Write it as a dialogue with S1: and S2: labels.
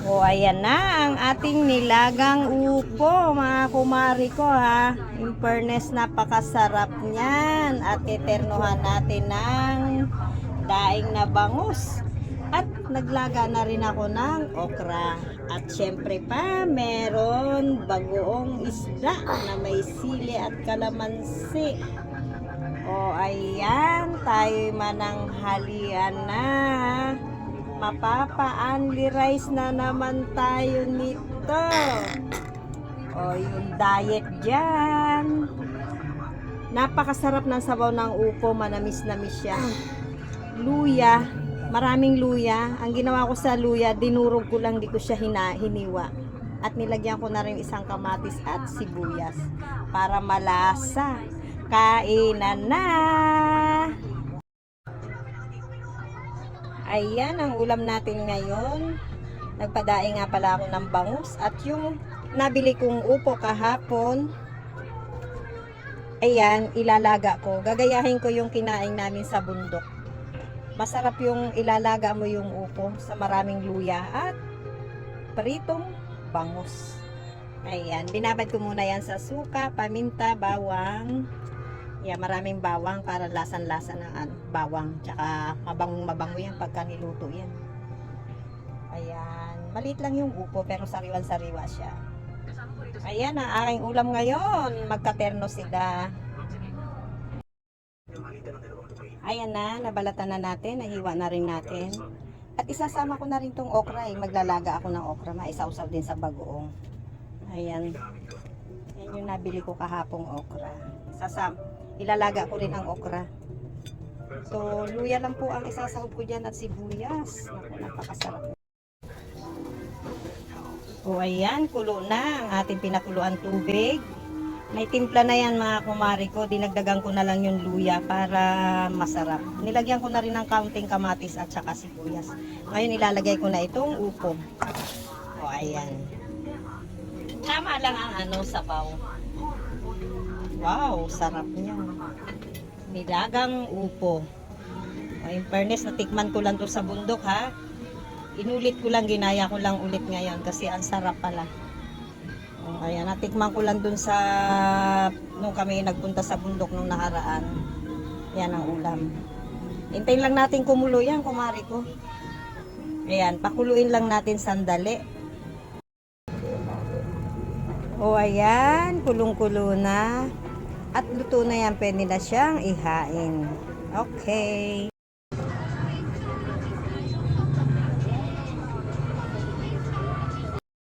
S1: O, ayan na ang ating nilagang upo, mga kumari ko ha. In fairness, napakasarap niyan. At eternuhan natin ng daing na bangus. At naglaga na rin ako ng okra. At syempre pa, meron bagoong isda na may sili at kalamansi. O ayan, tayo mananghalian na. Mapapa-only rice na naman tayo nito. O yung diet dyan. Napakasarap ng sabaw ng upo, manamis-namis siya. Luya, maraming luya. Ang ginawa ko sa luya, dinurog ko lang, di ko siya hina, hiniwa. At nilagyan ko na rin isang kamatis at sibuyas para malasa. Kainan na! Ayan ang ulam natin ngayon. Nagpadaing nga pala ako ng bangus at yung nabili kong upo kahapon, ayan, ilalaga ko. Gagayahin ko yung kinain namin sa bundok. Masarap yung ilalaga mo yung upo sa maraming luya at pritong bangus. Ayan, binabad ko muna yan sa suka, paminta, bawang. Yeah, maraming bawang para lasan-lasa ng ano, bawang. Tsaka mabangong-mabango yan pagka niluto yan. Ayan, maliit lang yung upo pero sariwan-sariwa siya. Ayan ang aking ulam ngayon. Magkaterno sila. Ayan na, nabalatan na natin, nahiwa na rin natin. At isasama ko na rin tong okra eh. Maglalaga ako ng okra, maisawsaw din sa bagoong. Ayan. Yung nabili ko kahapong okra. Sasam, ilalaga ko rin ang okra. So, luya lang po ang isasahog ko dyan at sibuyas. Naku, napakasarap. O ayan, kulo na ang ating pinakuluan tubig. May timpla na yan mga kumari ko. Dinagdagan ko na lang yung luya para masarap. Nilagyan ko na rin ng kaunting kamatis at saka sibuyas. Ngayon ilalagay ko na itong upo. Ayan. Tama lang ang ano, sabaw. Wow, sarap niya. Nilagang upo. O, in fairness, natikman ko lang to sa bundok ha. Inulit ko lang, ginaya ko lang ulit ngayon kasi ang sarap pala. O, ayan, natikman ko lang dun sa nung kami nagpunta sa bundok nung nakaraan. Yan ang ulam. Hintayin lang natin kumulo yan, kumari ko. Ayan, pakuluin lang natin sandali. O ayan, kulong-kulo na. At luto na yan, pwede na siyang ihain. Okay.